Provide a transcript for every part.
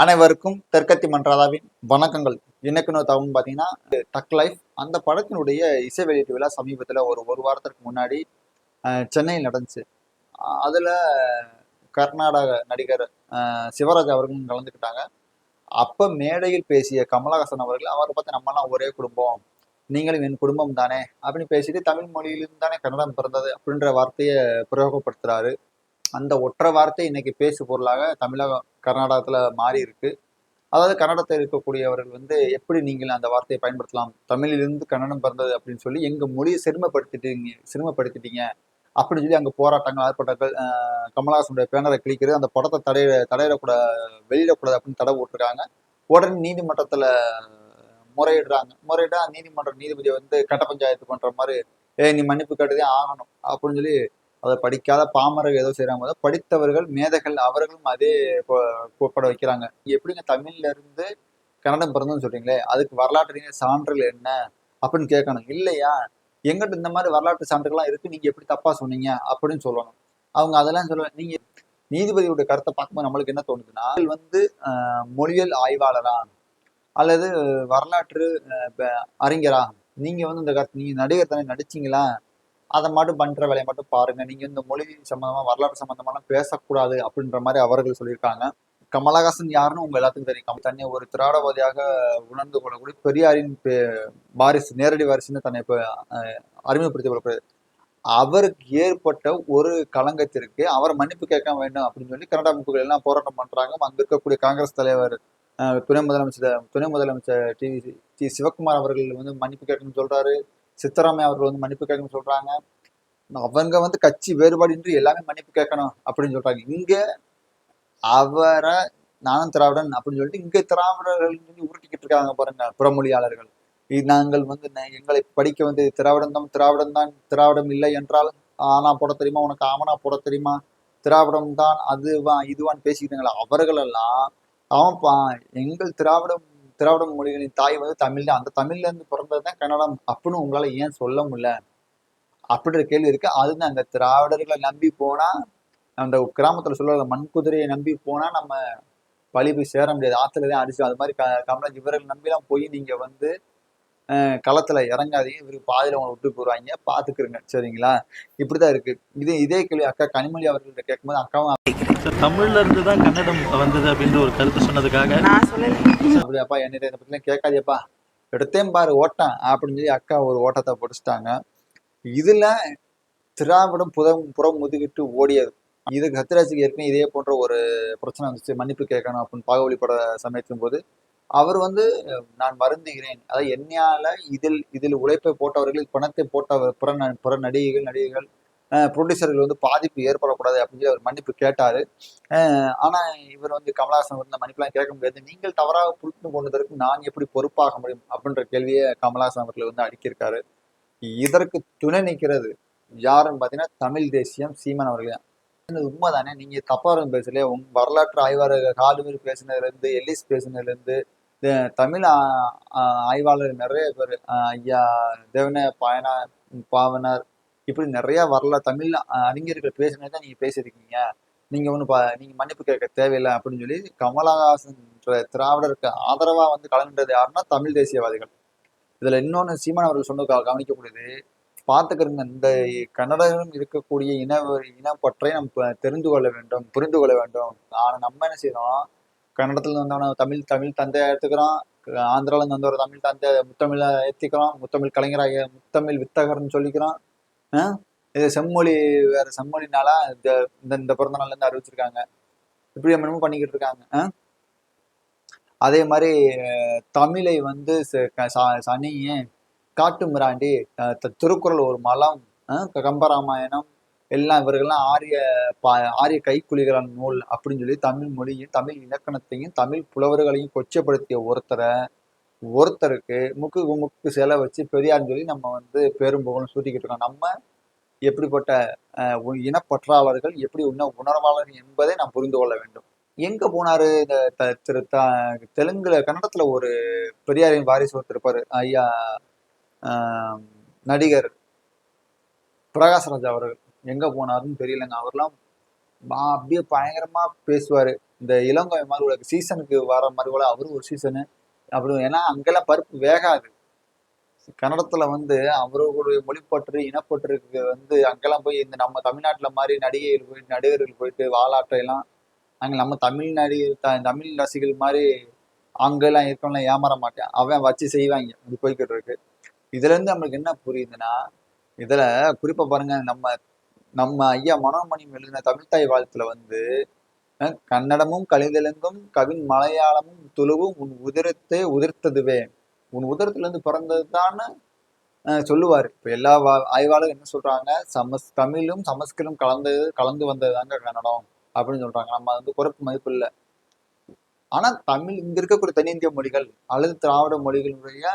அனைவருக்கும் தெற்கத்தி மன்றாதாவின் வணக்கங்கள். இன்னைக்குன்னு தகவல் பார்த்தீங்கன்னா டக் லைஃப் அந்த படத்தினுடைய இசை வெளியீட்டு விழா சமீபத்தில் ஒரு ஒரு வாரத்திற்கு முன்னாடி சென்னையில் நடந்துச்சு. அதில் கர்நாடக நடிகர் சிவராஜ் அவர்களும் கலந்துக்கிட்டாங்க. அப்போ மேடையில் பேசிய கமலஹாசன் அவர்கள் அவரை பார்த்து நம்மலாம் ஒரே குடும்பம். நீங்களும் என் குடும்பம் தானே? அப்படின்னு பேசிட்டு தமிழ் மொழியிலிருந்து தானே கன்னடம் பிறந்தது அப்படின்ற வார்த்தையை பிரயோகப்படுத்துகிறாரு அந்த ஒற்றை வார்த்தை இன்னைக்கு பேசு பொருளாக தமிழகம் கர்நாடகத்தில் மாறி இருக்கு அதாவது கன்னடத்தில் இருக்கக்கூடியவர்கள் வந்து எப்படி நீங்கள் அந்த வார்த்தையை பயன்படுத்தலாம்? தமிழிலிருந்து கன்னடம் பிறந்தது அப்படின்னு சொல்லி எங்கள் மொழியை சிறுமப்படுத்திட்டீங்க சிறுமப்படுத்திட்டீங்க அப்படின்னு சொல்லி அங்கே போராட்டங்கள் ஆர்ப்பாட்டங்கள் கமலஹாசனுடைய பேனரை கிழிக்கிறது அந்த படத்தை தடைய தடையிடக்கூடாது வெளியிடக்கூடாது அப்படின்னு தடை போட்டிருக்காங்க. உடனே நீதிமன்றத்தில் முறையிடுறாங்க. முறையிட்டா நீதிமன்ற நீதிபதி வந்து கட்ட பஞ்சாயத்து பண்ணுற மாதிரி ஏய் நீ மன்னிப்பு கேட்டதே ஆகணும் அப்படின்னு சொல்லி அதை படிக்காத பாமரர்கள் ஏதோ செய்யறாங்க போது படித்தவர்கள் மேதைகள் அவர்களும் அதே கூப்பிட வைக்கிறாங்க. எப்படிங்க தமிழ்ல இருந்து கன்னடம் பிறந்ததுன்னு சொல்றீங்களே அதுக்கு வரலாற்று சான்றுகள் என்ன அப்படின்னு கேட்கணும். இல்லையா? எங்கிட்ட இந்த மாதிரி வரலாற்று சான்றுகள்லாம் இருக்கு நீங்க எப்படி தப்பா சொன்னீங்க அப்படின்னு சொல்லணும். அவங்க அதெல்லாம் சொல்ல நீங்க நீதிபதியோட கருத்தை பார்க்கும்போது நம்மளுக்கு என்ன தோணுதுன்னா வந்து ஆஹ், மொழியியல் ஆய்வாளரா அல்லது வரலாற்று அறிஞரா? நீங்க வந்து இந்த கருத்து நீங்க நடிகர் தானே நடிச்சீங்களா? அதை மட்டும் பண்ற வேலையை மட்டும் பாருங்க. நீங்க இந்த மொழி சம்மந்தமாக வரலாறு சம்மந்தமான பேசக்கூடாது அப்படின்ற மாதிரி அவர்கள் சொல்லியிருக்காங்க. கமலஹாசன் யாருன்னு உங்க எல்லாத்துக்கும் தெரியும். தன்னை ஒரு திராடவாதியாக உணர்ந்து கொள்ளக்கூடிய பெரியாரின் பே- வாரிசு நேரடி வாரிசுன்னு தன்னை இப்போ அறிமுகப்படுத்திக் கொள்ளக்கூடாது அவருக்கு ஏற்பட்ட ஒரு களங்கத்திற்கு அவர் மன்னிப்பு கேட்க வேண்டும் அப்படின்னு சொல்லி கனடா அமைப்புகள் எல்லாம் போராட்டம் பண்றாங்க. அங்க இருக்கக்கூடிய காங்கிரஸ் தலைவர் அஹ், துணை முதலமைச்சர் துணை முதலமைச்சர் டி டி சிவகுமார் அவர்கள் வந்து மன்னிப்பு கேட்கணும்னு சொல்றாரு. சித்தராமையா அவர்கள் வந்து மன்னிப்பு கேட்கணும்னு சொல்றாங்க. அவங்க வந்து கட்சி வேறுபாடின்றி எல்லாமே மன்னிப்பு கேட்கணும் அப்படின்னு சொல்றாங்க. இங்க அவரை நானும் திராவிடன் அப்படின்னு சொல்லிட்டு இங்க திராவிடர்கள் உருட்டிக்கிட்டு இருக்காங்க பாருங்க புறமொழியாளர்கள். நாங்கள் வந்து எங்களை படிக்க வந்து திராவிடம் தான் திராவிடம் தான் திராவிடம் இல்லை என்றால் ஆனா போட தெரியுமா? உனக்கு ஆமனா போட தெரியுமா? திராவிடம் தான் அதுவா இதுவான்னு பேசிக்கிட்டாங்களா அவர்களெல்லாம் அவன் எங்கள் திராவிடம் திராவிட மொழிகளின் தாய் வந்து தமிழ் தான் அந்த தமிழ்ல இருந்து பிறந்தது தான் கன்னடம் அப்படின்னு உங்களால ஏன் சொல்ல முடியல? அப்படின்ற கேள்வி இருக்கு. அதுதான் அந்த திராவிடர்களை நம்பி போனா அந்த கிராமத்துல சொல்ற மண் குதிரையை நம்பி போனா நம்ம பழி போய் சேர முடியாது. ஆற்றுல தான் அடிச்சு அது மாதிரி க கமலஜ் இவர்கள் நம்பிலாம் போய் நீங்க வந்து களத்துல இறங்காதீங்க. இவருக்கு பாதியில உங்களை விட்டு போடுவாங்க பாத்துக்கிறங்க சரிங்களா? இப்படிதான் இருக்கு. இது இதே கேள்வி அக்கா கனிமொழி அவர்கள்ட்ட கேட்கும்போது அக்காவும் தமிழ்ல இருந்து தான் கன்னடம் வந்தது அப்படின்ற ஒரு கருத்து சொன்னதுக்காக நான் சொல்லலை. அப்படியாப்பா என்னிட்ட இதை பத்திலாம் கேட்காதேப்பா எடுத்தேன் பாரு ஓட்டம் அப்படின்னு சொல்லி அக்கா ஒரு ஓட்டத்தை பிடிச்சிட்டாங்க. இதுல திராவிடம் புறம் புறம் முதுகிட்டு ஓடியது. இது கத்திராஜுக்கு ஏற்கனவே இதே போன்ற ஒரு பிரச்சனை வந்துச்சு. மன்னிப்பு கேட்கணும் அப்படின்னு பாகுபலி பட சமயத்தின் போது அவர் வந்து நான் வருந்துகிறேன். அதாவது என்னையால இதில் இதில் உழைப்பை போட்டவர்கள் பணத்தை போட்டவர் புற புற நடிகைகள் நடிகைகள் ப்ரொடியூசர்கள் வந்து பாதிப்பு ஏற்படக்கூடாது அப்படின்னு சொல்லி அவர் மன்னிப்பு கேட்டார். ஆனால் இவர் வந்து கமலஹாசன் வந்து மன்னிப்புலாம் கேட்க முடியாது. நீங்கள் தவறாக புரிந்து கொண்டதற்கு நான் எப்படி பொறுப்பாக முடியும்? அப்படின்ற கேள்வியை கமலஹாசன் அவர்கள் வந்து அடுக்கியிருக்காரு. இதற்கு துணை நிற்கிறது யாருன்னு பார்த்தீங்கன்னா தமிழ் தேசியம் சீமான் அவர்கள் தான். உண்மைதானே? நீங்கள் தப்பாக பேசலையே உங்க வரலாற்று ஆய்வாளர் காலுவீர் பேசினதுலேருந்து எல்லிஸ் பேசினதுலேருந்து தமிழ் ஆய்வாளர் நிறைய பேர் ஐயா தேவன பயனார் பாவனர் இப்படி நிறைய வரல. தமிழ் அறிஞர்கள் அறிஞர்கள் தான் நீங்க பேசியிருக்கீங்க. நீங்க ஒன்றும் பா நீங்க மன்னிப்பு கேட்க தேவையில்லை அப்படின்னு சொல்லி கமலஹாசன்ற திராவிடருக்கு ஆதரவா வந்து கலந்துன்றது யாருன்னா தமிழ் தேசியவாதிகள். இதுல இன்னொன்னு சீமான் அவர்கள் சொன்ன கவனிக்கக்கூடியது பார்த்துக்கிறங்க இந்த கன்னடம் இருக்கக்கூடிய இன இனப்பற்றை நம்ம தெரிந்து கொள்ள வேண்டும் புரிந்து கொள்ள வேண்டும். ஆனால் நம்ம என்ன செய்யறோம்? கன்னடத்துல இருந்து வந்தவன தமிழ் தமிழ் தந்தையா எடுத்துக்கிறோம். ஆந்திரால இருந்து தமிழ் தந்தை முத்தமிழ ஏத்திக்கிறோம். முத்தமிழ் கலைஞராக முத்தமிழ் வித்தகர்னு சொல்லிக்கிறோம். இது செம்மொழி வேற செம்மொழினால இந்த இந்த இந்த பிறந்த நாள்ல இருந்து அறிவிச்சிருக்காங்க. இப்படி என்னமோ பண்ணிக்கிட்டு இருக்காங்க. ஆஹ் அதே மாதிரி தமிழை வந்து ச- சனி காட்டு மிராண்டி த- திருக்குறள் ஒரு மலம் கம்பராமாயணம் எல்லாம் இவர்கள்லாம் ஆரிய பா ஆரிய கைக்குலிகளான நூல் அப்படின்னு சொல்லி தமிழ் மொழியும் தமிழ் இலக்கணத்தையும் தமிழ் புலவர்களையும் கொச்சப்படுத்திய ஒருத்தரை ஒருத்தருக்கு முக்கு முக்கு சிலை வச்சு பெரியார்னு சொல்லி நம்ம வந்து பெரும் புகழும் சூட்டிக்கிட்டு இருக்கோம். நம்ம எப்படிப்பட்ட இனப்பற்றாளர்கள் எப்படி உண உணர்வாளர் என்பதை நாம் புரிந்து கொள்ள வேண்டும். எங்க போனாரு இந்த த- திரு த- தெலுங்குல கன்னடத்துல ஒரு பெரியாரின் வாரிசு ஒருத்திருப்பாரு ஐயா ஆஹ், நடிகர் பிரகாஷ்ராஜ் அவர்கள். எங்க போனாருன்னு தெரியலங்க. அவர்லாம் அப்படியே பயங்கரமா பேசுவாரு. இந்த இளங்கோவை மாதிரி ஒரு சீசனுக்கு வர மாதிரி கூட அவரும் ஒரு சீசனு அப்படி ஏன்னா அங்கெல்லாம் பருப்பு வேகாது. கன்னடத்துல வந்து அவர்களுடைய மொழிப்பற்று இனப்பற்றுக்கு வந்து அங்கெல்லாம் போய் இந்த நம்ம தமிழ்நாட்டுல மாதிரி நடிகைகள் போயிட்டு நடிகர்கள் போயிட்டு வாலாட்டையெல்லாம் அங்க நம்ம தமிழ் நடிகர் த- தமிழ் ரசிகர்கள் மாதிரி அங்கெல்லாம் இருக்கவங்களாம் ஏமாற மாட்டேன். அவன் வச்சு செய்வாங்க. இது போய்கிட்டு இருக்கு. இதுல இருந்து நம்மளுக்கு என்ன புரியுதுன்னா இதுல குறிப்பா பாருங்க நம்ம நம்ம ஐயா மனோமணி எழுதின தமிழ்த்தாய் வாழ்த்துல வந்து அஹ், கன்னடமும் கலிதெலுங்கும் கவின் மலையாளமும் துளுவும் உன் உதிரத்தை உதிர்த்ததுவே. உன் உதரத்துல இருந்து பிறந்ததுதான்னு சொல்லுவார் சொல்லுவாரு. இப்ப எல்லா வா- ஆய்வாளரும் என்ன சொல்றாங்க? சமஸ் தமிழும் சமஸ்கிருதம் கலந்தது கலந்து வந்தது தாங்க கன்னடம் அப்படின்னு சொல்றாங்க. நம்ம வந்து குறைப்பு மதிப்பு இல்லை. ஆனா தமிழ் இங்க இருக்கக்கூடிய தென்னிந்திய மொழிகள் அல்லது திராவிட மொழிகளுடைய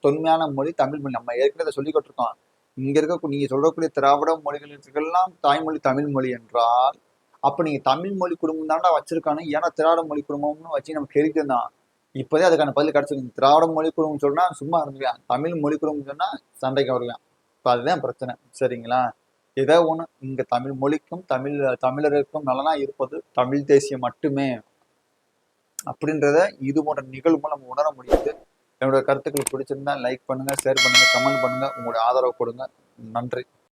தொன்மையான மொழி தமிழ் மொழி. நம்ம ஏற்கனவே சொல்லிக்கிட்டு இருக்கோம் இங்க இருக்க நீங்க சொல்லக்கூடிய திராவிட மொழிகளுக்கெல்லாம் தாய்மொழி தமிழ் மொழி என்றால் அப்ப நீங்க தமிழ் மொழி குடும்பம் தாண்டா வச்சிருக்கானு. ஏன்னா திராவிட மொழி குடும்பம்னு வச்சு நம்ம கேள்விக்கு தான் இப்போதே அதுக்கான பதில் கிடைச்சிருக்கு திராவிட மொழி குடும்பம் சொன்னா சும்மா இருந்துக்கலாம் தமிழ் மொழி குடும்பம் சொன்னா சண்டைக்கு வரலாம் இப்போ அதுதான் பிரச்சனை. சரிங்களா? ஏதோ ஒண்ணு. இங்க தமிழ் மொழிக்கும் தமிழ் தமிழருக்கும் நலனா இருப்பது தமிழ் தேசியம் மட்டுமே. அப்படின்றத இது போன்ற நிகழ்வு நம்ம உணர முடியுது. என்னோட கருத்துக்கள் பிடிச்சிருந்தா லைக் பண்ணுங்க ஷேர் பண்ணுங்க கமெண்ட் பண்ணுங்க. உங்களுடைய ஆதரவு கொடுங்க. நன்றி.